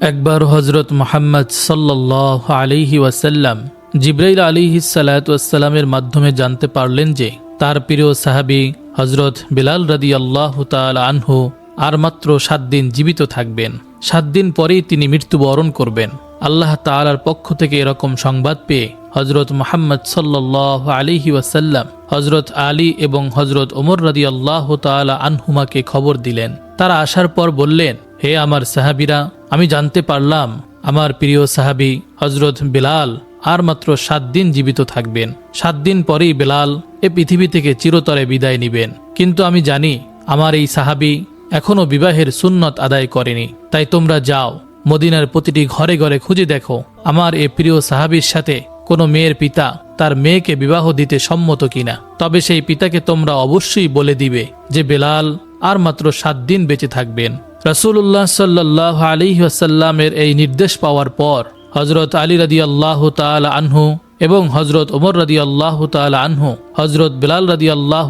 একবার হজরত মোহাম্মদ সাল্লাহ আলিহি ওয়াসাল্লাম জিব্রাইল আলিহি সালাতামের মাধ্যমে জানতে পারলেন যে তার প্রিয় সাহাবি হজরত বিলাল রাদি আল্লাহ তাল আনহু আর মাত্র সাত দিন জীবিত থাকবেন। সাত দিন পরেই তিনি মৃত্যুবরণ করবেন। আল্লাহ তালার পক্ষ থেকে এরকম সংবাদ পেয়ে হজরত মোহাম্মদ সাল্লাহ আলিহি ওয়াসাল্লাম হজরত আলী এবং হজরত ওমর রাদি আল্লাহ তালা আনহুমাকে খবর দিলেন। তারা আসার পর বললেন, হে আমার সাহাবিরা, আমি জানতে পারলাম, আমার প্রিয় সাহাবি হজরত বিলাল আর মাত্র সাত দিন জীবিত থাকবেন। সাত দিন পরেই বেলাল এ পৃথিবী থেকে চিরতরে বিদায় নিবেন। কিন্তু আমি জানি, আমার এই সাহাবি এখনও বিবাহের সুন্নত আদায় করেনি। তাই তোমরা যাও, মদিনার প্রতিটি ঘরে ঘরে খুঁজে দেখো। আমার এ প্রিয় সাহাবির সাথে কোনো মেয়ের পিতা তার মেয়েকে বিবাহ দিতে সম্মত কিনা। তবে সেই পিতাকে তোমরা অবশ্যই বলে দিবে যে বেলাল আর মাত্র সাত দিন বেঁচে থাকবেন। রসুল্লাহ সাল্লাহ আলী আসাল্লামের এই নির্দেশ পাওয়ার পর হজরত আলী রাদি আল্লাহ আনহু এবং হজরত ওমর রাদি আল্লাহ তাল আনহু হজরত বিলাল রাদি আল্লাহ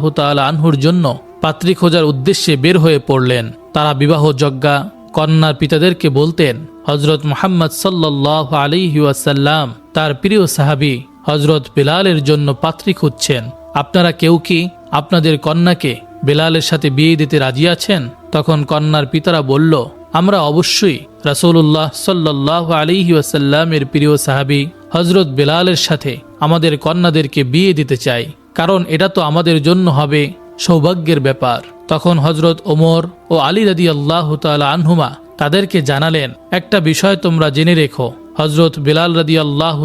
আনহুর জন্য পাত্রী খোঁজার উদ্দেশ্যে বের হয়ে পড়লেন। তারা বিবাহ যজ্ঞা, কন্যার পিতাদেরকে বলতেন হজরত মোহাম্মদ সাল্লাহ আলিহি ওয়াসাল্লাম, তার প্রিয় সাহাবি হজরত বিলালের জন্য পাত্রী খুঁজছেন। আপনারা কেউ কি আপনাদের কন্যাকে বেলালের সাথে বিয়ে দিতে রাজি আছেন? তখন কন্যার পিতারা বলল, আমরা অবশ্যই রাসৌল্লাহ সাল্লাহ আলিহি ওয়াসাল্লামের প্রিয় সাহাবি হজরত বেলালের সাথে আমাদের কন্যাদেরকে বিয়ে দিতে চাই। কারণ এটা তো আমাদের জন্য হবে সৌভাগ্যের ব্যাপার। তখন হজরত ওমর ও আলী রাদি আল্লাহ আনহুমা তাদেরকে জানালেন, একটা বিষয় তোমরা জেনে রেখো। হজরত বেলাল রাদি আল্লাহ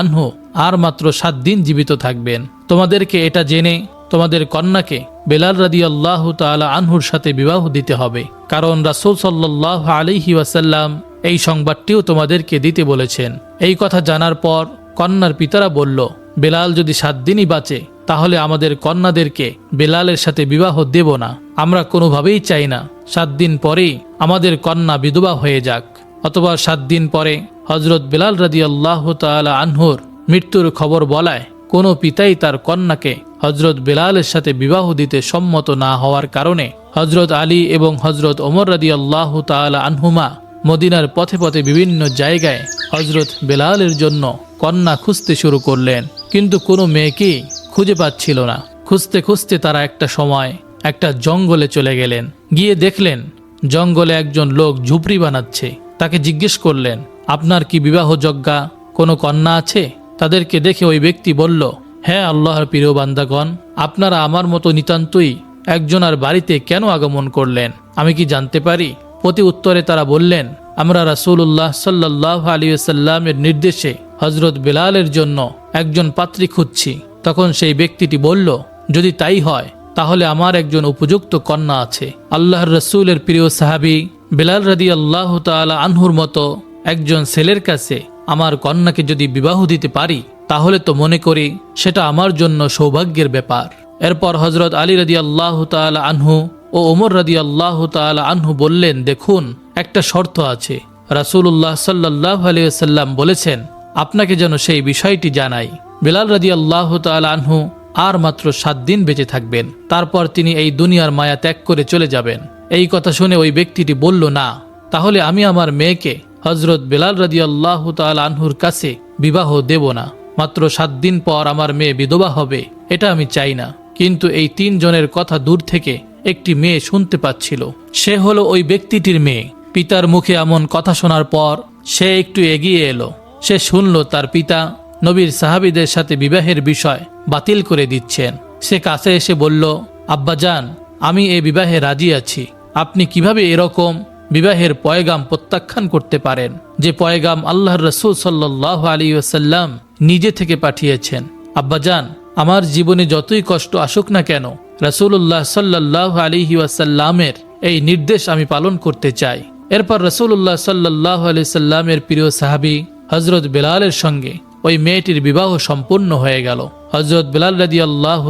আনহু আর মাত্র সাত দিন জীবিত থাকবেন। তোমাদেরকে এটা জেনে তোমাদের কন্যাকে বেলাল রাদি আল্লাহ তালা আনহুর সাথে বিবাহ দিতে হবে। কারণ রাসুল সাল্লাহ আলিহি ওয়াসাল্লাম এই সংবাদটিও তোমাদেরকে দিতে বলেছেন। এই কথা জানার পর কন্যার পিতারা বলল, বেলাল যদি সাত দিনই বাঁচে, তাহলে আমাদের কন্যাদেরকে বেলালের সাথে বিবাহ দেব না। আমরা কোনোভাবেই চাই না। সাত দিন পরেই আমাদের কন্যা বিধবা হয়ে যাক। অথবা সাত দিন পরে হজরত বেলাল রাদি আল্লাহ তালা আনহুর মৃত্যুর খবর বলায় কোনো পিতাই তার কন্যাকে হজরত বেলালের সাথে বিবাহ দিতে সম্মত না হওয়ার কারণে হজরত আলী এবং হজরত ওমর রাদি আল্লাহ তালা আনহুমা মদিনার পথে পথে বিভিন্ন জায়গায় হজরত বেলালের জন্য কন্যা খুঁজতে শুরু করলেন। কিন্তু কোনো মেয়েকেই খুঁজে পাচ্ছিল না। খুঁজতে খুঁজতে তারা একটা সময় একটা জঙ্গলে চলে গেলেন। গিয়ে দেখলেন জঙ্গলে একজন লোক ঝুপড়ি বানাচ্ছে। তাকে জিজ্ঞেস করলেন, আপনার কি বিবাহ যজ্ঞা কোনো কন্যা আছে? তাদেরকে দেখে ওই ব্যক্তি বলল হ্যাঁ আল্লাহর প্রিয় বান্দাগণ, আপনারা আমার মতো নিতান্তই একজনার বাড়িতে কেন আগমন করলেন? আমি কি জানতে পারি? প্রতি উত্তরে তারা বললেন, আমরা রাসুল্লাহ সাল্লাহ আলিয়াল্লামের নির্দেশে হজরত বেলালের জন্য একজন পাত্রী খুঁজছি। তখন সেই ব্যক্তিটি বলল, যদি তাই হয়, তাহলে আমার একজন উপযুক্ত কন্যা আছে। আল্লাহর রসুলের প্রিয় সাহাবি বেলাল রাদি আল্লাহ তালা আনহুর মতো একজন ছেলের কাছে আমার কন্যাকে যদি বিবাহ দিতে পারি, তাহলে তো মনে করি সেটা আমার জন্য সৌভাগ্যের ব্যাপার। এরপর হজরত আলী রাদি আল্লাহ আনহু ও ওমর রাদি আল্লাহ আনহু বললেন, দেখুন, একটা শর্ত আছে। রাসুল্লাহ সাল্লাহ আলিয়াল্লাম বলেছেন, আপনাকে যেন সেই বিষয়টি জানাই। বিলাল রাদি আল্লাহ তালা আনহু আর মাত্র সাত দিন বেঁচে থাকবেন। তারপর তিনি এই দুনিয়ার মায়া ত্যাগ করে চলে যাবেন। এই কথা শুনে ওই ব্যক্তিটি বলল, না, তাহলে আমি আমার মেয়েকে হজরত বেলাল রাজি আল্লাহ তাল আনহুর কাছে বিবাহ দেব না। মাত্র সাত দিন পর আমার মেয়ে বিধবা হবে, এটা আমি চাই না। কিন্তু এই তিন জনের কথা দূর থেকে একটি মেয়ে শুনতে পাচ্ছিল। সে হলো ওই ব্যক্তিটির মেয়ে। পিতার মুখে এমন কথা শোনার পর সে একটু এগিয়ে এলো। সে শুনল তার পিতা নবীর সাহাবিদের সাথে বিবাহের বিষয় বাতিল করে দিচ্ছেন। সে কাছে এসে বলল, আব্বাজান, আমি এ বিবাহে রাজি আছি। আপনি কীভাবে এরকম বিবাহের পয়গাম প্রত্যাখ্যান করতে পারেন, যে পয়গাম আল্লাহর রসুল সাল্লাহ আলী ওসাল্লাম নিজে থেকে পাঠিয়েছেন। আব্বাজান আমার জীবনে যতই কষ্ট আসুক না কেন রসুল্লাহ সাল্লাহ আলিহি ওয়াসাল্লামের এই নির্দেশ আমি পালন করতে চাই। এরপর রসুল্লাহ সাল্লাহ আলি সাল্লামের প্রিয় সাহাবি হজরত বেলালের সঙ্গে ওই মেয়েটির বিবাহ সম্পূর্ণ হয়ে গেল। হজরত বেলাল রাজি আল্লাহ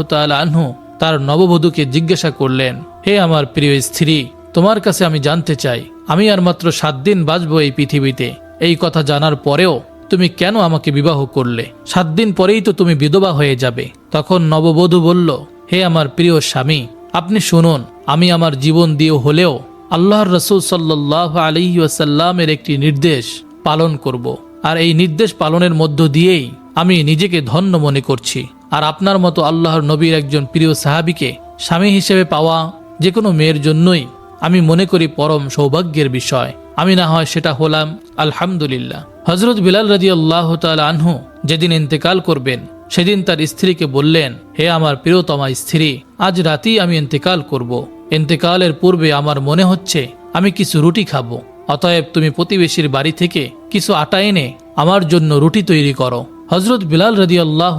আনহু তার নববধূকে জিজ্ঞাসা করলেন, হে আমার প্রিয় স্ত্রী তোমার কাছে আমি জানতে চাই, আমি আর মাত্র সাত দিন বাঁচবো এই পৃথিবীতে। এই কথা জানার পরেও তুমি কেন আমাকে বিবাহ করলে? সাত দিন পরেই তো তুমি বিধবা হয়ে যাবে। তখন নববধূ বলল, হে আমার প্রিয় স্বামী, আপনি শুনুন, আমি আমার জীবন দিয়ে হলেও আল্লাহর রসুল সাল্লাহ আলহি আসাল্লামের একটি নির্দেশ পালন করব। আর এই নির্দেশ পালনের মধ্য দিয়েই আমি নিজেকে ধন্য মনে করছি। আর আপনার মতো আল্লাহর নবীর একজন প্রিয় সাহাবিকে স্বামী হিসেবে পাওয়া যে কোনো মেয়ের জন্যই আমি মনে করি পরম সৌভাগ্যের বিষয়। আমি না হয় সেটা হলাম আলহামদুলিল্লাহ। হজরত বিলাল রাজি আল্লাহ আনহু যেদিন ইন্তেকাল করবেন, সেদিন তার স্ত্রীকে বললেন, হে আমার প্রিয়তমা স্ত্রী, আজ রাতেই আমি ইন্তেকাল করব। ইন্তেকালের পূর্বে আমার মনে হচ্ছে, আমি কিছু রুটি খাব। অতএব তুমি প্রতিবেশীর বাড়ি থেকে কিছু আটা এনে আমার জন্য রুটি তৈরি করো। হজরত বিলাল রাজি আল্লাহ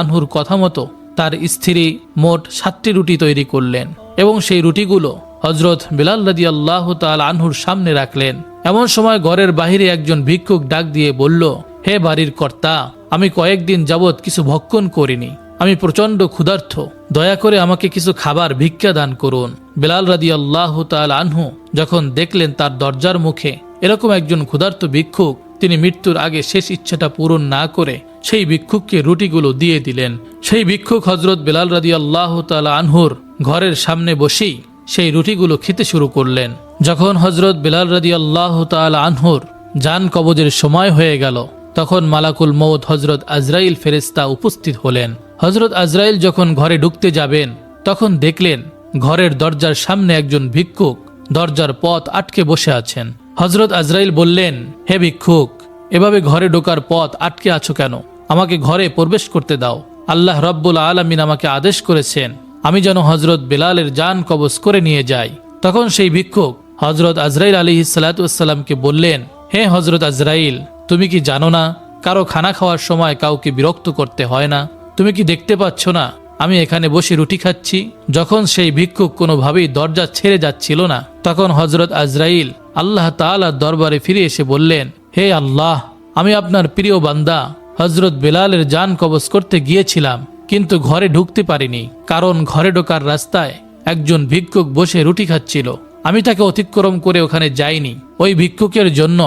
আনহুর কথা মতো তার স্ত্রী মোট সাতটি রুটি তৈরি করলেন এবং সেই রুটিগুলো হজরত বিলাল রাজি আল্লাহ তাল আনহুর সামনে রাখলেন। এমন সময় ঘরের বাহিরে একজন ভিক্ষুক ডাক দিয়ে বলল, হে বাড়ির কর্তা, আমি কয়েকদিন যাবৎ কিছু ভক্ষণ করিনি। আমি প্রচণ্ড ক্ষুধার্থ। দয়া করে আমাকে কিছু খাবার ভিক্ষা দান করুন। বিলাল রাদি আল্লাহ তাল আনহু যখন দেখলেন তার দরজার মুখে এরকম একজন ক্ষুধার্ত ভিক্ষুক, তিনি মৃত্যুর আগে শেষ ইচ্ছাটা পূরণ না করে সেই ভিক্ষুককে রুটিগুলো দিয়ে দিলেন। সেই ভিক্ষুক হজরত বিলাল রাদি আল্লাহ তাল আনহুর ঘরের সামনে বসেই সেই রুটিগুলো খেতে শুরু করলেন। যখন হজরত বিলাল রাদি আল্লাহ তাল আনহুর যান কবজের সময় হয়ে গেল, তখন মালাকুল মৌদ হজরত আজরাইল ফেরেস্তা উপস্থিত হলেন। হজরত আজরাইল যখন ঘরে ঢুকতে যাবেন, তখন দেখলেন ঘরের দরজার সামনে একজন ভিক্ষুক দরজার পথ আটকে বসে আছেন। হজরত আজরাইল বললেন, হে ভিক্ষুক, এভাবে ঘরে ঢোকার পথ আটকে আছো কেন? আমাকে ঘরে প্রবেশ করতে দাও। আল্লাহ রব্বুল আলমিন আমাকে আদেশ করেছেন আমি যেন হজরত বেলালের যান কবজ করে নিয়ে যাই। তখন সেই ভিক্ষুক হজরত আজরাইল আলী সালাতামকে বললেন, হে হজরত আজরাইল, তুমি কি জানো না, কারও খানা খাওয়ার সময় কাউকে বিরক্ত করতে হয় না? তুমি কি দেখতে পাচ্ছ না, আমি এখানে বসে রুটি খাচ্ছি? যখন সেই ভিক্ষুক কোনোভাবেই দরজা ছেড়ে যাচ্ছিল না, তখন হজরত আজরাইল আল্লাহ তালার দরবারে ফিরে এসে বললেন, হে আল্লাহ, আমি আপনার প্রিয় বান্দা হজরত বেলালের যান কবজ করতে গিয়েছিলাম। কিন্তু ঘরে ঢুকতে পারিনি, কারণ ঘরে ঢোকার রাস্তায় একজন ভিক্ষুক বসে রুটি খাচ্ছিল। আমি তাকে অতিক্রম করে ওখানে যাইনি। ওই ভিক্ষুকের জন্য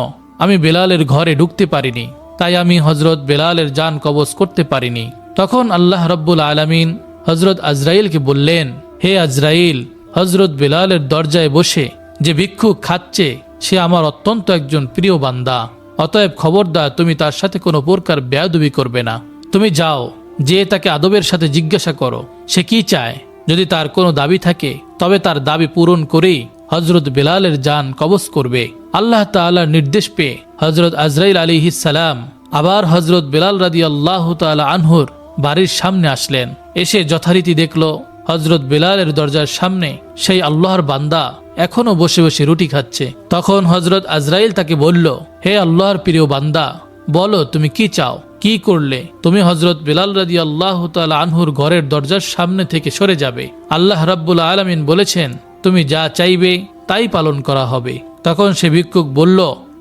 আমি বেলালের ঘরে ঢুকতে পারিনি, তাই আমি হজরত বেলালের যান কবজ করতে পারিনি। তখন আল্লাহ রব্বুল আলমিন হজরত আজরাইলকে বললেন, হে আজরাইল হজরত বেলালের দরজায় বসে যে ভিক্ষুক খাচ্ছে, সে আমার অত্যন্ত একজন প্রিয় বান্দা। অতএব খবরদার, তুমি তার সাথে কোনো প্রকার ব্যয়দবি করবে না। তুমি যাও যে তাকে আদবের সাথে জিজ্ঞাসা করো, সে কি চায়? যদি তার কোনো দাবি থাকে, তবে তার দাবি পূরণ করেই হজরত বেলালের যান কবজ করবে। আল্লাহ তাআলার নির্দেশ পেয়ে হজরত আজরাইল আলী সালাম আবার হজরত বেলাল রাদি আল্লাহ তালা আনহুর বাড়ির সামনে আসলেন। এসে যথারীতি দেখল হজরত বেলালের দরজার সামনে সেই আল্লাহর বান্দা এখনও বসে বসে রুটি খাচ্ছে। তখন হজরত আজরাইল তাকে বলল, হে আল্লাহর প্রিয় বান্দা, বলো তুমি কি চাও? কি করলে? তুমি হজরত বেলাল রাজি আল্লাহ তালা আনহুর ঘরের দরজার সামনে থেকে সরে যাবে। আল্লাহ রাব্বুল আলমিন বলেছেন, তুমি যা চাইবে, তাই পালন করা হবে। তখন সে ভিক্ষুক বলল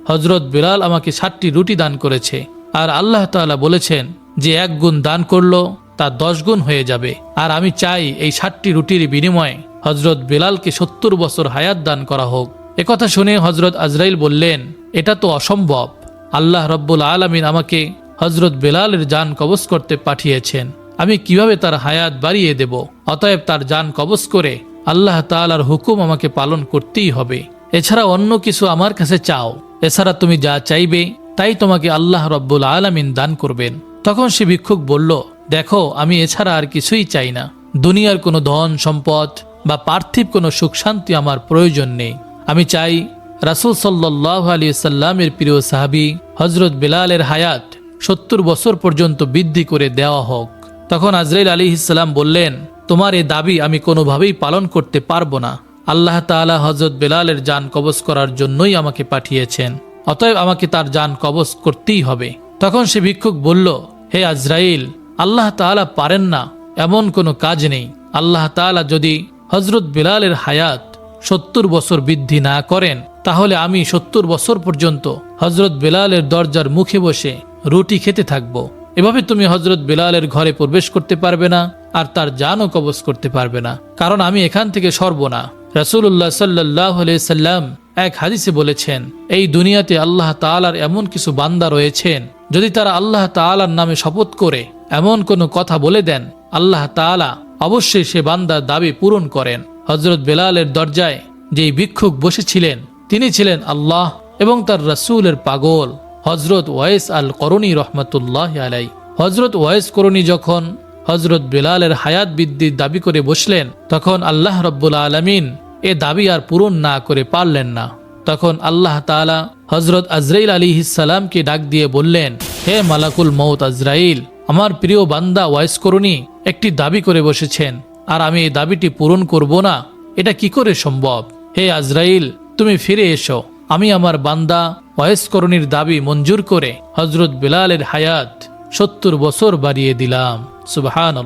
হজরত বেলাল আমাকে ষাটটি রুটি দান করেছে। আর আল্লাহ তাআলা বলেছেন, যে এক গুণ দান করল, তা দশ গুণ হয়ে যাবে। আর আমি চাই এই ষাটটি রুটির বিনিময়ে হজরত বেলালকে সত্তর বছর হায়াত দান করা হোক। একথা শুনে হজরত আজরাইল বললেন, এটা তো অসম্ভব। আল্লাহ রব্বুল আলমিন আমাকে হজরত বেলালের যান কবজ করতে পাঠিয়েছেন। আমি কীভাবে তার হায়াত বাড়িয়ে দেব? অতএব তার যান কবজ করে আল্লাহ তালার হুকুম আমাকে পালন করতেই হবে। এছাড়া অন্য কিছু আমার কাছে চাও। এছাড়া তুমি যা চাইবে, তাই তোমাকে আল্লাহ রব্বুল আলমিন দান করবেন। তখন সে ভিক্ষুক বলল, দেখো, আমি এছাড়া আর কিছুই চাই না। দুনিয়ার কোনো ধন, সম্পদ বা পার্থিব কোনো সুখ শান্তি আমার প্রয়োজন নেই। আমি চাই রাসুল সাল্লাহ আলী সাল্লামের প্রিয় সাহাবি হজরত বেলালের হায়াত সত্তর বছর পর্যন্ত বৃদ্ধি করে দেওয়া হোক। তখন আজরাইল আলী ইসলাম বললেন, তোমার এ দাবি আমি কোনোভাবেই পালন করতে পারব না। আল্লাহ তাআলা হজরত বেলালের যান কবজ করার জন্যই আমাকে পাঠিয়েছেন। অতএব আমাকে তার যান কবজ করতেই হবে। তখন সে ভিক্ষুক বলল, হে আজরাইল, আল্লাহ তাআলা পারেন না, এমন কোনো কাজ নেই। আল্লাহ তাআলা যদি হজরত বেলালের হায়াত সত্তর বছর বৃদ্ধি না করেন, তাহলে আমি সত্তর বছর পর্যন্ত হজরত বেলালের দরজার মুখে বসে রুটি খেতে থাকব। এভাবে তুমি হজরত বেলালের ঘরে প্রবেশ করতে পারবে না, আর তার জানও কবজ করতে পারবে না। কারণ আমি এখান থেকে সরব না। রাসুল্লাহ সাল্লাহ সাল্লাম এক হাদিসে বলেছেন, এই দুনিয়াতে আল্লাহ তালার এমন কিছু বান্দা রয়েছেন, যদি তারা আল্লাহ তালার নামে শপথ করে, এমন কোনো কথা বলে দেন, আল্লাহ তালা অবশ্যই সে বান্দার দাবি পূরণ করেন। হজরত বেলালের দরজায় যেই ভিক্ষুক বসেছিলেন, তিনি ছিলেন আল্লাহ এবং তার রাসূলের পাগল। হজরত ওয়াইস আল করণী রহমতুল্লাহ আলাই। হজরত ওয়াইস করণী যখন হজরত বেলালের হায়াত বৃদ্ধির দাবি করে বসলেন, তখন আল্লাহ রব্বুল আলমিন এ দাবি আর পূরণ না করে পারলেন না। তখন আল্লাহ তাআলা হজরত আজরাইল আলী সালামকে ডাক দিয়ে বললেন, হে মালাকুল মৌত আজরাইল, আমার প্রিয় বান্দা ওয়াইস করণী একটি দাবি করে বসেছেন, আর আমি এই দাবিটি পূরণ করব না। এটা কি করে সম্ভব? হে আজরাইল, তুমি ফিরে এসো। আমি আমার বান্দা ওয়াইস করণীর দাবি মঞ্জুর করে হজরত বেলালের হায়াত সত্তর বছর বাড়িয়ে দিলাম। সুবহান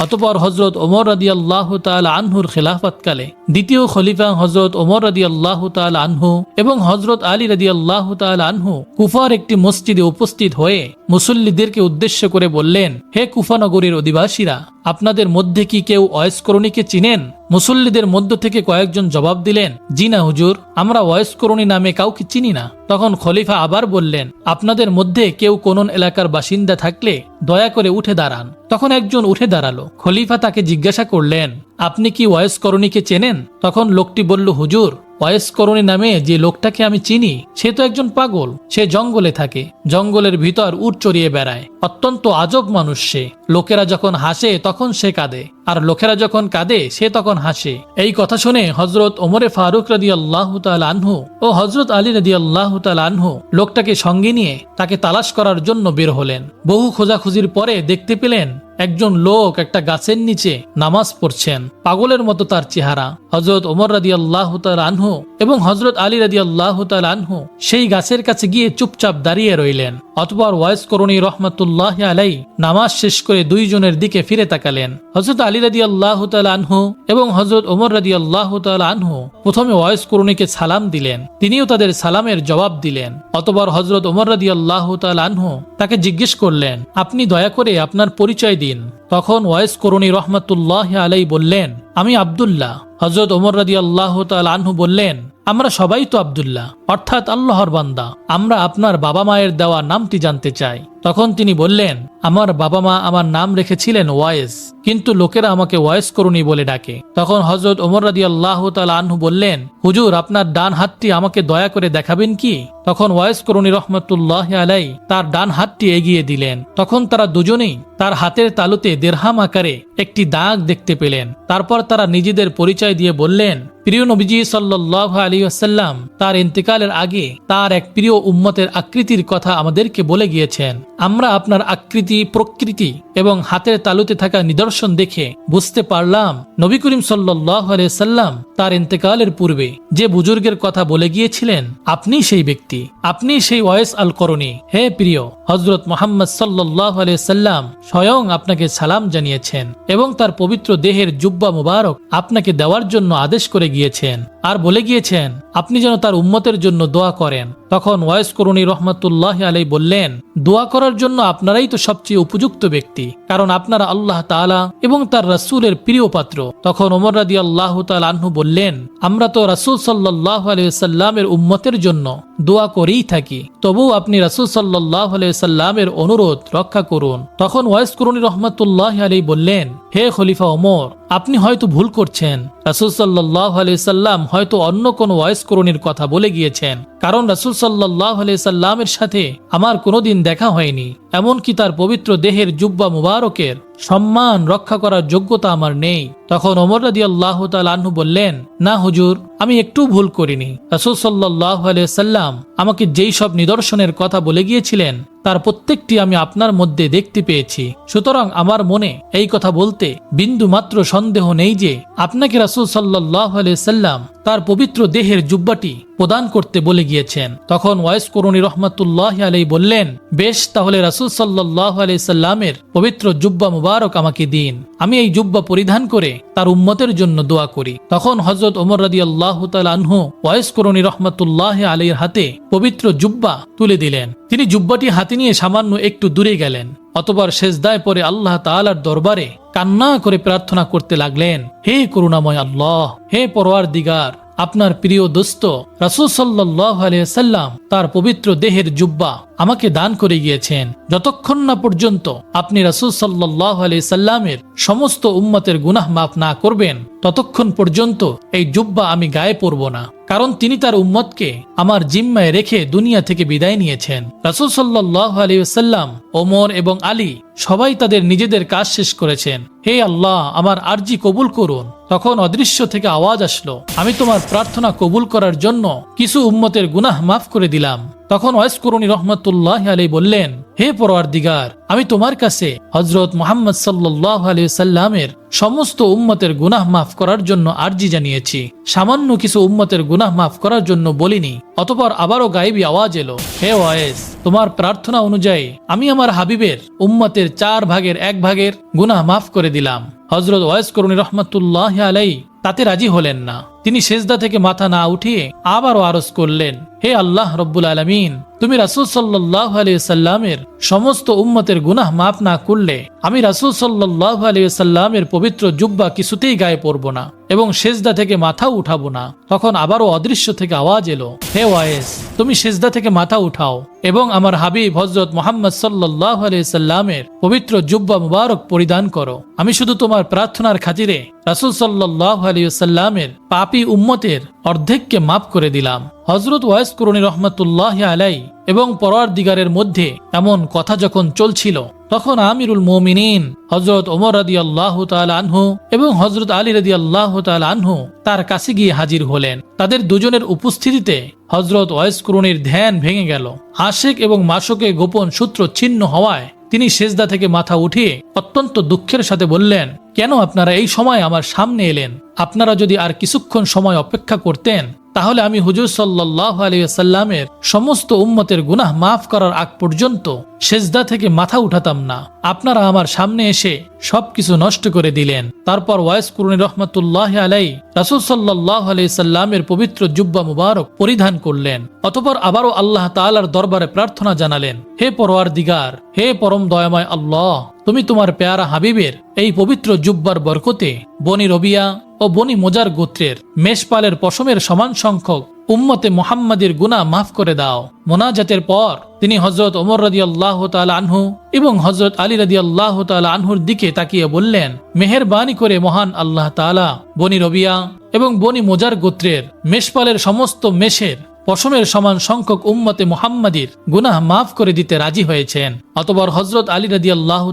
অতপর হজরত ওমর রাদি আল্লাহ তাল আনহুর খেলাফতকালে দ্বিতীয় খলিফা হজরত ওমর রাদি আল্লাহ তাল আনহু এবং হজরত আলী রাদি আল্লাহ তাল আনহু কুফার একটি মসজিদে উপস্থিত হয়ে মুসল্লিদেরকে উদ্দেশ্য করে বললেন, হে কুফানগরীর অধিবাসীরা আপনাদের মধ্যে কি কেউ অয়স্করণীকে চিনেন? মুসল্লিদের মধ্য থেকে কয়েকজন জবাব দিলেন, জি না হুজুর, আমরা ওয়স্করণী নামে কাউকে চিনি না। তখন খলিফা আবার বললেন, আপনাদের মধ্যে কেউ কোন এলাকার বাসিন্দা থাকলে দয়া করে উঠে দাঁড়ান। তখন একজন উঠে দাঁড়াল। খলিফা তাকে জিজ্ঞাসা করলেন, আপনি কি ওয়স্করণীকে চেনেন? তখন লোকটি বলল, হুজুর ওয়েসকরণী নামে যে লোকটাকে আমি চিনি, সে তো একজন পাগল। সে জঙ্গলে থাকে। জঙ্গলের ভিতর উট চড়িয়ে বেড়ায়। অত্যন্ত আজব মানুষ সে। লোকেরা যখন হাসে, তখন সে কাঁদে। আর লোকেরা যখন কাঁদে, সে তখন হাসে। এই কথা শুনে হজরত ওমরে ফারুক রাদি আল্লাহ আনহু ও হজরত আলী রাদি আল্লাহ আনহু লোকটাকে সঙ্গে নিয়ে তাকে তালাশ করার জন্য বের হলেন। বহু খোঁজাখুঁজির পরে দেখতে পেলেন একজন লোক একটা গাছের নিচে নামাজ পড়ছেন, পাগলের মতো তার চেহারা। হজরত ওমর রাদি আল্লাহ আনহু এবং হজরত আলী রাদি আল্লাহ আনহু সেই গাছের কাছে গিয়ে চুপচাপ দাঁড়িয়ে রইলেন। অতপর ওয়াইস করণী রহমতুল্লাহ আলাই নামাজ শেষ করে দুইজনের দিকে ফিরে তাকালেন। হজরত আলী রাদি আল্লাহ আনহু এবং হজরত ওমর রাদি আল্লাহ আনহু প্রথমে ওয়াইস করণীকে সালাম দিলেন, তিনিও তাদের সালামের জবাব দিলেন। অতপর হজরত ওমর রাদি আল্লাহ আনহু তাকে জিজ্ঞেস করলেন, আপনি দয়া করে আপনার পরিচয় Nuruddin তখন ওয়াইস করণী রহমতুল্লাহ আলাই বললেন, আমি আবদুল্লাহ। হজরত ওমর রাদি আল্লাহ আনহু বললেন, আমরা সবাই তো আবদুল্লাহ, অর্থাৎ আল্লাহর বান্দা। আমরা আপনার বাবা মায়ের দেওয়া নামটি জানতে চাই। তখন তিনি বললেন, আমার বাবা মা আমার নাম রেখেছিলেন ওয়াইস, কিন্তু লোকেরা আমাকে ওয়াইস করুনি বলে ডাকে। তখন হজরত ওমর রাদি আল্লাহ আনহু বললেন, হুজুর, আপনার ডান হাতটি আমাকে দয়া করে দেখাবেন কি? তখন ওয়াইস করুনি রহমতুল্লাহ আলাই তার ডান হাতটি এগিয়ে দিলেন। তখন তারা দুজনেই তার হাতের তালুতে দেড়হাম আকারে একটি দাগ দেখতে পেলেন। তারপর তারা নিজেদের পরিচয় দিয়ে বললেন প্রিয় নবীজি সাল্লাহ আলী আসাল্লাম তার ইন্তেকালের আগে তার এক প্রিয় উম্মতের আকৃতির কথা আমাদেরকে বলে গিয়েছেন। আমরা আপনার আকৃতি, প্রকৃতি এবং হাতের তালুতে থাকা নিদর্শন দেখে বুঝতে পারলাম নবী করিম সাল্লাহ সাল্লাম তার ইন্তেকালের পূর্বে যে বুজুর্গের কথা বলে গিয়েছিলেন আপনি সেই ব্যক্তি আপনি সেই ওয়েস আল করণী হে প্রিয় হজরত মোহাম্মদ সাল্লাহ সাল্লাম স্বয়ং আপনাকে সালাম জানিয়েছেন এবং তার পবিত্র দেহের জুব্বা মুবারক আপনাকে দেওয়ার জন্য আদেশ করে গিয়েছেন। আর বলে গিয়েছেন, আপনি যেন তার উম্মতের জন্য দোয়া করেন। তখন ওয়াইস করুণী রহমতুল্লাহ আলাই বললেন, দোয়া করার জন্য আপনারাই তো সবচেয়ে উপযুক্ত ব্যক্তি, কারণ আপনারা আল্লাহ তাআলা এবং তার রাসূলের প্রিয় পাত্র। তখন ওমর রাদি আল্লাহ আনহু বললেন, আমরা তো রাসূল সাল্লাহ আলাইসাল্লামের উম্মতের জন্য দোয়া করেই থাকি। তবুও আপনি রাসূল সাল্লাহ আলাইসাল্লামের অনুরোধ রক্ষা করুন। তখন ওয়াইস করুণী রহমতুল্লাহ আলাই বললেন, হে খলিফা ওমর, আপনি হয়তো ভুল করছেন। রাসুল সাল্লাহ সাল্লাম হয়তো অন্য কোন ওয়েস করণীর কথা বলে গিয়েছেন। কারণ রাসুল সাল্লাহ সাল্লামের সাথে আমার কোনোদিন দেখা হয়নি। এমনকি তার পবিত্র দেহের জুব্বা মুবারকের সম্মান রক্ষা করার যোগ্যতা আমার নেই। তখন ওমর রাদি আল্লাহ আনহু বললেন, না হুজুর, আমি একটু ভুল করিনি। রাসুল সাল্লাহ সাল্লাম আমাকে যেই সব নিদর্শনের কথা বলে গিয়েছিলেন, তার প্রত্যেকটি আমি আপনার মধ্যে দেখতে পেয়েছি। সুতরাং আমার মনে এই কথা বলতে বিন্দু মাত্র সন্দেহ নেই যে আপনাকে রাসুল সাল্লাহ সাল্লাম তার পবিত্র দেহের জুব্বাটি প্রদান করতে বলে গিয়েছেন। তখন ওয়াইস করুণী রহমতুল্লাহ আলাই বললেন, বেশ, তাহলে রাসুল সাল্লাহ আলাই সাল্লামের পবিত্র জুব্বা মুবারক আমাকে দিন। আমি এই জুব্বা পরিধান করে তার উম্মতের জন্য দোয়া করি। তখন হজরত ওমর রাদি আল্লাহ আনহু ওয়াইস করুণী রহমতুল্লাহ আলীর হাতে পবিত্র জুব্বা তুলে দিলেন। তিনি জুব্বাটি হাতে নিয়ে সামান্য একটু দূরে গেলেন, অতবার শেষদায় পরে আল্লাহ তালার দরবারে কান্না করে প্রার্থনা করতে লাগলেন, হে করুণাময় আল্লাহ, হে পরোয়ার দিগার আপনার প্রিয় দোস্ত রাসুল সাল্লাহ সাল্লাম তার পবিত্র দেহের জুব্বা আমাকে দান করে গিয়েছেন। যতক্ষণ না পর্যন্ত আপনি রাসুল সাল্লাহ সাল্লামের সমস্ত উম্মতের গুনাহ মাফ না করবেন, ততক্ষণ পর্যন্ত এই জুব্বা আমি গায়ে পরব না। কারণ তিনি তার উম্মতকে আমার জিম্মায় রেখে দুনিয়া থেকে বিদায় নিয়েছেন। রাসুল সাল্লাহ আলিয়াল্লাম ওমর এবং আলী সবাই তাদের নিজেদের কাজ শেষ করেছেন। হে আল্লাহ, আমার আর্জি কবুল করুন। তখন অদৃশ্য থেকে আওয়াজ আসলো, আমি তোমার প্রার্থনা কবুল করার জন্য কিছু উম্মতের গুনাহ মাফ করে দিলাম। তখন ওয়াইসকরুনি রহমতুল্লাহ আলী বললেন, হে পরোয়ার দিগার আমি তোমার কাছে হজরত মোহাম্মদ সাল্লাহ আলী সাল্লামের সমস্ত উম্মতের গুনাহ মাফ করার জন্য আর্জি জানিয়েছি। সামান্য কিছু উম্মতের গুনাহ মাফ করার জন্য বলিনি, অতপর আবারও গাইবি আওয়াজ এলো, হে ওয়েস তোমার প্রার্থনা অনুযায়ী আমি আমার হাবিবের উম্মতের চার ভাগের এক ভাগের গুনাহ মাফ করে দিলাম। হজরত ওয়েস করুনি রহমতুল্লাহ আলাই তাতে রাজি হলেন না। তিনি সেজদা থেকে মাথা না উঠিয়ে আবারও আরজ করলেন, হে আল্লাহ রব্বুল আলমিন, তুমি রাসুল সাল্লাহ সাল্লামের সমস্ত উম্মতের গুনাহ মাফ না করলে আমি রাসুল সাল্লাহ সাল্লামের পবিত্র জুব্বা কিছুতেই গায়ে পড়ব না এবং সেজদা থেকে মাথা উঠাবো না। তখন আবারও অদৃশ্য থেকে আওয়াজ এলো, হে ওয়েস তুমি সেজদা থেকে মাথা উঠাও এবং আমার হাবিব হজরত মোহাম্মদ সাল্লাহ সাল্লামের পবিত্র জুব্বা মুবারক পরিধান করো। আমি শুধু তোমার প্রার্থনার খাতিরে রাসুল সাল্লাহ সাল্লামের পাপি উম্মতের অর্ধেককে মাফ করে দিলাম। হজরত ওয়াইস করুনি রহমতুল্লাহ আলাই এবং পরার দিগারের মধ্যে এমন কথা যখন চলছিল, তখন আমিরুল মোমিনিন হজরত ওমর রাদি আল্লাহ আনহু এবং হজরত আলী রাদি আল্লাহ আনহু তার কাছে গিয়ে হাজির হলেন। তাদের দুজনের উপস্থিতিতে হজরত ওয়াইস করুনির ধ্যান ভেঙে গেল। আশেক এবং মাসকে গোপন সূত্র ছিন্ন হওয়ায় তিনি সেজদা থেকে মাথা উঠিয়ে অত্যন্ত দুঃখের সাথে বললেন, কেন আপনারা এই সময় আমার সামনে এলেন? আপনারা যদি আর কিছুক্ষণ সময় অপেক্ষা করতেন তাহলে আমি হুজুর সাল্লাহ আলিয়াল্লামের সমস্ত উম্মতের গুনাহ মাফ করার আগ পর্যন্ত সেজদা থেকে মাথা উঠাতাম না। আপনারা আমার সামনে এসে সবকিছু নষ্ট করে দিলেন। তারপর ওয়াইস কুরুনি রহমতুল্লাহ আলাই রাসুল সাল্লাহ সাল্লামের পবিত্র জুব্বা মুবারক পরিধান করলেন। অতপর আবারও আল্লাহ তালার দরবারে প্রার্থনা জানালেন, হে পরোয়ার দিগার হে পরম দয়াময় আল্লাহ তুমি তোমার পেয়ারা হাবিবের এই পবিত্র জুব্বার বরকতে বনি রবিয়া ও বনি মোজার গোত্রের মেষপালের পশমের সমান সংখ্যক উম্মতে মোহাম্মদের গুনাহ মাফ করে দাও। মোনাজাতের পর তিনি হজরত ওমর রাদি আল্লাহ আনহু এবং হজরত আলী রাদি আল্লাহ আনহুর দিকে তাকিয়ে বললেন, মেহেরবানি করে মহান আল্লাহ তালা বনি রবিয়া এবং বনি মোজার গোত্রের মেষপালের সমস্ত মেষের পশমের সমান সংখ্যক উম্মতে মুহাম্মাদির গুনাহ মাফ করে দিতে রাজি হয়েছেন। অতবর হজরত আলী রাজি আল্লাহ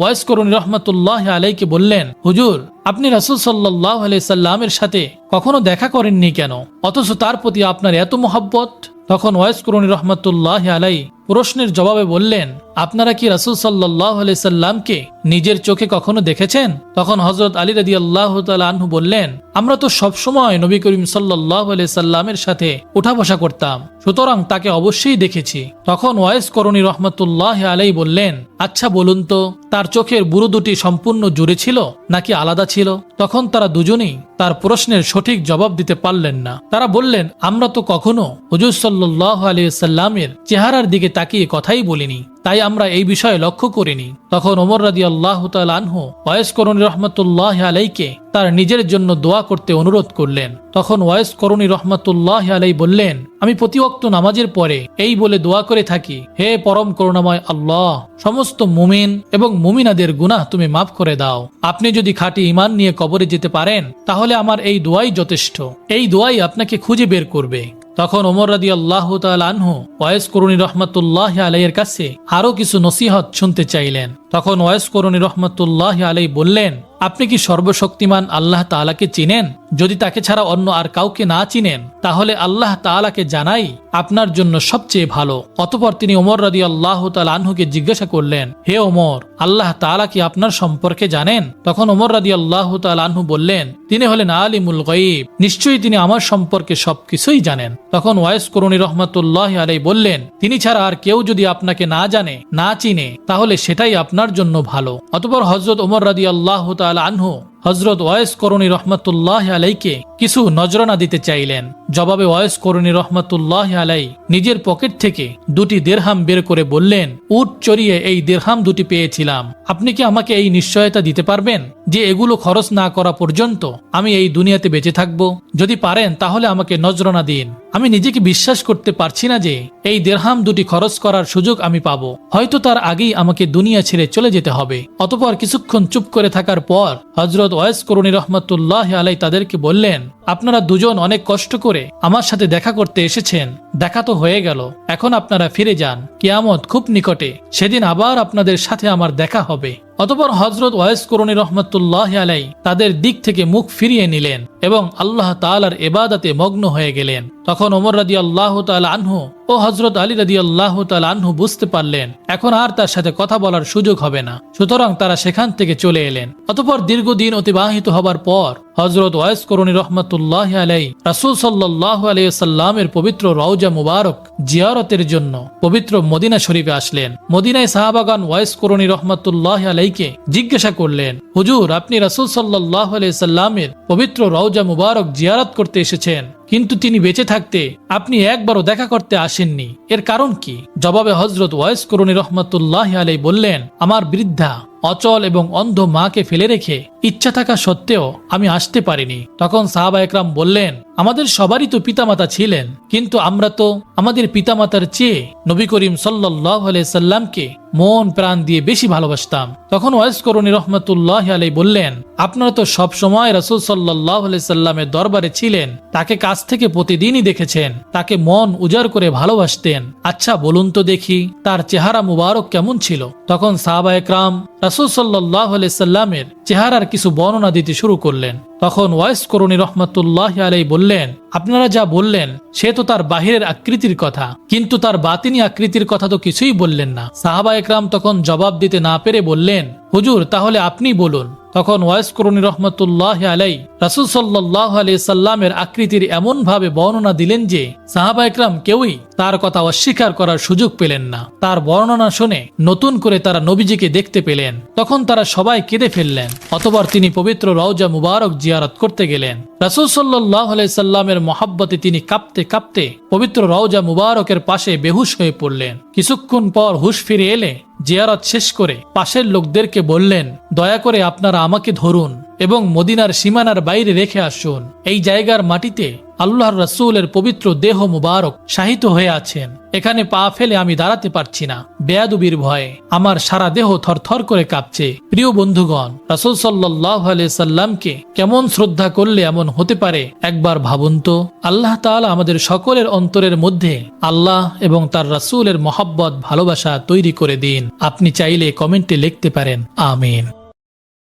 ওয়াইস করুন রহমতুল্লাহ আলাইকে বললেন, হুজুর, আপনি রাসুল সাল্লাহ সাল্লামের সাথে কখনো দেখা করেননি কেন? অথচ তার প্রতি আপনার এত মোহাব্বত? তখন ওয়াইস করুন রহমতুল্লাহ আলাই প্রশ্নের জবাবে বললেন, আপনারা কি রাসুল সাল্লাহ সাল্লামকে নিজের চোখে কখনো দেখেছেন? তখন হজরত আলী রাদি আল্লাহ আনহু বললেন, আমরা তো সবসময় নবী করিম সাল্লাহ সাল্লামের সাথে উঠা বসা করতাম, সুতরাং তাকে অবশ্যই দেখেছি। তখন ওয়াইস করণী রহমতুল্লাহ আলাই বললেন আচ্ছা বলুন তো, তার চোখের বুড়ো দুটি সম্পূর্ণ জুড়ে ছিল নাকি আলাদা ছিল? তখন তারা দুজনেই তার প্রশ্নের সঠিক জবাব দিতে পারলেন না। তারা বললেন, আমরা তো কখনো হুজুর সাল্লাহ আলিয়া সাল্লামের চেহারার দিকে তাকিয়ে কথাই বলিনি। তাই আমরা এই বিষয়ে লক্ষ্য করিনি। তখন ওমর রাদি আল্লাহ আনহু ওয়েস করণী রহমতুল্লাহ আলাইকে তার নিজের জন্য দোয়া করতে অনুরোধ করলেন। তখন ওয়েস করণী রহমতুল্লাহ আলাই বললেন, আমি প্রতিওক্ত নামাজের পরে এই বলে দোয়া করে থাকি। হে পরম করুণাময় আল্লাহ, সমস্ত মুমিন এবং মুমিনাদের গুনাহ তুমি মাফ করে দাও। আপনি যদি খাঁটি ইমান নিয়ে কবরে যেতে পারেন, তাহলে আমার এই দোয়াই যথেষ্ট। এই দোয়াই আপনাকে খুঁজে বের করবে। তখন ওমর রাদি আল্লাহ আনহু ওয়েস করুণী রহমতুল্লাহ আলাইয়ের কাছে আরও কিছু নসিহত শুনতে চাইলেন। তখন ওয়েস করুণী রহমতুল্লাহ আলাই বললেন আপনি কি সর্বশক্তিমান আল্লাহ তালাকে চিনেন? যদি তাকে ছাড়া অন্য আর কাউকে না চিনেন, তাহলে আল্লাহ তালাকে জানাই আপনার জন্য সবচেয়ে ভালো। অতপর তিনি ওমর রাদি আল্লাহ তাল আনহুকে জিজ্ঞাসা করলেন, হে ওমর, আল্লাহ তালা কি আপনার সম্পর্কে জানেন? তখন ওমর রাদি আল্লাহ তাল আনহু বললেন, তিনি হলেন আলিমুল গঈব নিশ্চয়ই তিনি আমার সম্পর্কে সবকিছুই জানেন। তখন ওয়াইস করুণী রহমতুল্লাহ আলাই বললেন, তিনি ছাড়া আর কেউ যদি আপনাকে না জানে, না চিনে, তাহলে সেটাই আপনার জন্য ভালো। অতপর হজরত ওমর রাদি আল্লাহ তাল আনহু। হজরত ওয়েস করণী রহমতুল্লাহ আলাইকে কিছু নজরানা দিতে চাইলেন। জবাবে ওয়েস করুণী রহমতুল্লাহ আলাই নিজের পকেট থেকে দুটি দেরহাম বের করে বললেন উট চড়িয়ে এই দেরহাম দুটি পেয়েছিলাম। আপনি কি আমাকে এই নিশ্চয়তা দিতে পারবেন? যে এগুলো খরচ না করা পর্যন্ত আমি এই দুনিয়াতে বেঁচে থাকব। যদি পারেন তাহলে আমাকে নজরানা দিন। আমি নিজেকে বিশ্বাস করতে পারছি না যে এই দেড়হাম দুটি খরচ করার সুযোগ আমি পাবো। হয়তো তার আগেই আমাকে দুনিয়া ছেড়ে চলে যেতে হবে। অতপর কিছুক্ষণ চুপ করে থাকার পর হজরত ওয়েস করুণী রহমতুল্লাহ আলাই তাদেরকে বললেন, আপনারা দুজন অনেক কষ্ট করে আমার সাথে দেখা করতে এসেছেন। দেখা তো হয়ে গেল। এখন আপনারা ফিরে যান। কিয়ামত খুব নিকটে। সেদিন আবার আপনাদের সাথে আমার দেখা হবে। অতপর হজরত ওয়েস করুণী রহমতুল্লাহ আলাই তাদের দিক থেকে মুখ ফিরিয়ে নিলেন এবং আল্লাহ তালার এবাদাতে মগ্ন হয়ে গেলেন। তখন ওমর রাদি আল্লাহ আনহু ও হজরত আলী রাদি আল্লাহ আনহু বুঝতে পারলেন, এখন আর তার সাথে কথা বলার সুযোগ হবে না। সুতরাং তারা সেখান থেকে চলে এলেন। অতপর দীর্ঘদিন অতিবাহিত হবার পর হজরত ওয়েস করুণী রহমতুল্লাহ আলাই রাসুল সাল্লাহ আলাইসাল্লামের পবিত্র রওজা মুবারক জিয়ারতের জন্য পবিত্র মদিনা শরীফে আসলেন। মদিনায় সাহাবাগান ওয়াইস করুণী রহমতুল্লাহ আলাইকে জিজ্ঞাসা করলেন, হুজুর, আপনি রাসুল সাল্লাহ আলাইসাল্লামের পবিত্র রওজা মুবারক জিয়ারত করতে এসেছেন? কিন্তু তিনি বেঁচে থাকতে আপনি একবারও দেখা করতে আসেননি। এর কারণ কি? জবাবে হজরত ওয়েস করুণী রহমতুল্লাহ আলাই বললেন, আমার বৃদ্ধা অচল এবং অন্ধ মাকে ফেলে রেখে ইচ্ছা থাকা সত্ত্বেও আমি আসতে পারিনি। তখন সাহাবা একরাম বললেন, আমাদের সবারই তো পিতামাতা ছিলেন, কিন্তু আমরা তো আমাদের পিতামাতার চেয়ে নবী করিম সাল্লাহ সাল্লামকে মন প্রাণ দিয়ে বেশি ভালোবাসতাম। তখন ওয়েস করুণী রহমতুল্লাহ আলাই বললেন, আপনারা তো সব সময় রাসুল সাল্লাহ সাল্লামের দরবারে ছিলেন, তাকে কাছ থেকে প্রতিদিনই দেখেছেন, তাকে মন উজাড় করে ভালোবাসতেন। আচ্ছা বলুন তো দেখি, তার চেহারা মুবারক কেমন ছিল? তখন সাহাবা একরাম রাসুল সাল্লাহ সাল্লামের চেহারার কিছু বর্ণনা দিতে শুরু করলেন। তখন ওয়াইস করুণী রহমতুল্লাহ আলাই বললেন, আপনারা যা বললেন, সে তো তার বাহিরের আকৃতির কথা। কিন্তু তার বাতিনি আকৃতির কথা তো কিছুই বললেন না। সাহাবা একরাম তখন জবাব দিতে না পেরে বললেন, হুজুর, তাহলে আপনি বলুন। তখন ওয়াইস করুণী রহমতুল্লাহ আলাই রাসুল সাল্লাহ আলাই সাল্লামের আকৃতির এমন ভাবে বর্ণনা দিলেন যে সাহাবা একরাম কেউই তার কথা অস্বীকার করার সুযোগ পেলেন না। তার বর্ণনা শুনে নতুন করে তারা নবীজিকে দেখতে পেলেন। তখন তারা সবাই কেঁদে ফেললেন। অতবার তিনি পবিত্র রওজা মুবারক জিয়ারত করতে গেলেন। রাসুল সাল্লাহ সাল্লামের মহাব্বতে তিনি কাঁপতে কাঁপতে পবিত্র রওজা মুবারকের পাশে বেহুশ হয়ে পড়লেন। কিছুক্ষণ পর হুশ ফিরে এলে জিয়ারত শেষ করে পাশের লোকদেরকে বললেন, দয়া করে আপনারা আমাকে ধরুন এবং মদিনার সীমানার বাইরে রেখে আসুন। এই জায়গার মাটিতে আল্লাহর রাসূলের পবিত্র দেহ মুবারক শাহিত হয়ে আছেন। এখানে পা ফেলে আমি দাঁড়াতে পারছি না। বেয়াদুবির ভয়ে আমার সারা দেহ থরথর করে কাঁপছে। প্রিয় বন্ধুগণ, রাসুল সাল্লাহ সাল্লামকে কেমন শ্রদ্ধা করলে এমন হতে পারে? একবার ভাবুন তো, আল্লাহ তাআলা আমাদের সকলের অন্তরের মধ্যে আল্লাহ এবং তার রাসূলের মহাব্বত, ভালোবাসা তৈরি করে দিন। আপনি চাইলে কমেন্টে লিখতে পারেন, আমিন।